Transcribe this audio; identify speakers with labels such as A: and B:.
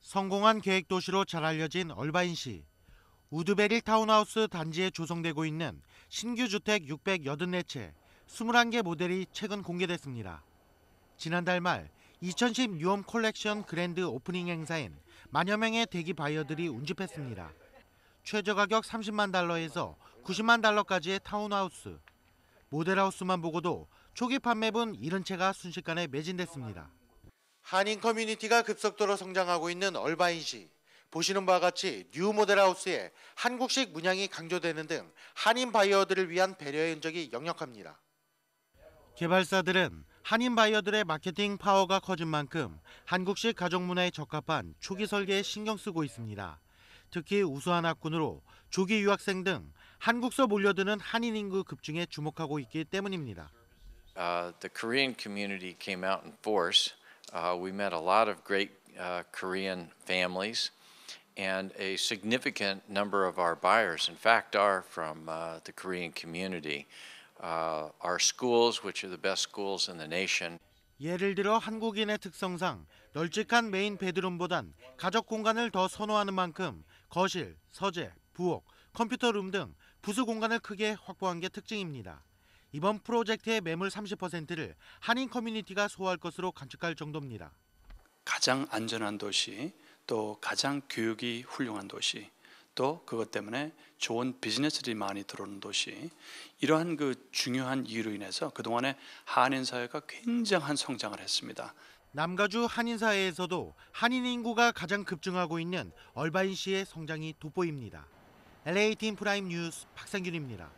A: 성공한 계획 도시로 잘 알려진 얼바인시. 우드베릴 타운하우스 단지에 조성되고 있는 신규 주택 684채, 21개 모델이 최근 공개됐습니다. 지난달 말 2010 뉴홈 콜렉션 그랜드 오프닝 행사엔 만여 명의 대기 바이어들이 운집했습니다. 최저 가격 30만 달러에서 90만 달러까지의 타운하우스. 모델하우스만 보고도 초기 판매분 70채가 순식간에 매진됐습니다. 한인 커뮤니티가 급속도로 성장하고 있는 얼바인시. 보시는 바와 같이 뉴 모델하우스에 한국식 문양이 강조되는 등 한인 바이어들을 위한 배려의 흔적이 역력합니다. 개발사들은 한인 바이어들의 마케팅 파워가 커진 만큼 한국식 가족 문화에 적합한 초기 설계에 신경 쓰고 있습니다. 특히 우수한 학군으로 조기 유학생 등 한국서 몰려드는 한인 인구 급증에 주목하고 있기 때문입니다.
B: Uh, the Korean community came out in force. Uh, we met a lot of great uh, Korean families, and a significant number of our buyers, in fact, are from uh, the Korean community. Uh, our schools, which are the best schools in the nation,
A: 예를 들어 한국인의 특성상 널찍한 메인 베드룸보단 가족 공간을 더 선호하는 만큼 거실, 서재, 부엌, 컴퓨터룸 등 부수 공간을 크게 확보한 게 특징입니다. 이번 프로젝트의 매물 30%를 한인 커뮤니티가 소화할 것으로 관측할 정도입니다.
C: 가장 안전한 도시, 또 가장 교육이 훌륭한 도시, 또 그것 때문에 좋은 비즈니스들이 많이 들어오는 도시, 이러한 그 중요한 이유로 인해서 그동안에 한인 사회가 굉장한 성장을 했습니다.
A: 남가주 한인 사회에서도 한인 인구가 가장 급증하고 있는 얼바인시의 성장이 돋보입니다. LA 팀 프라임 뉴스 박상균입니다.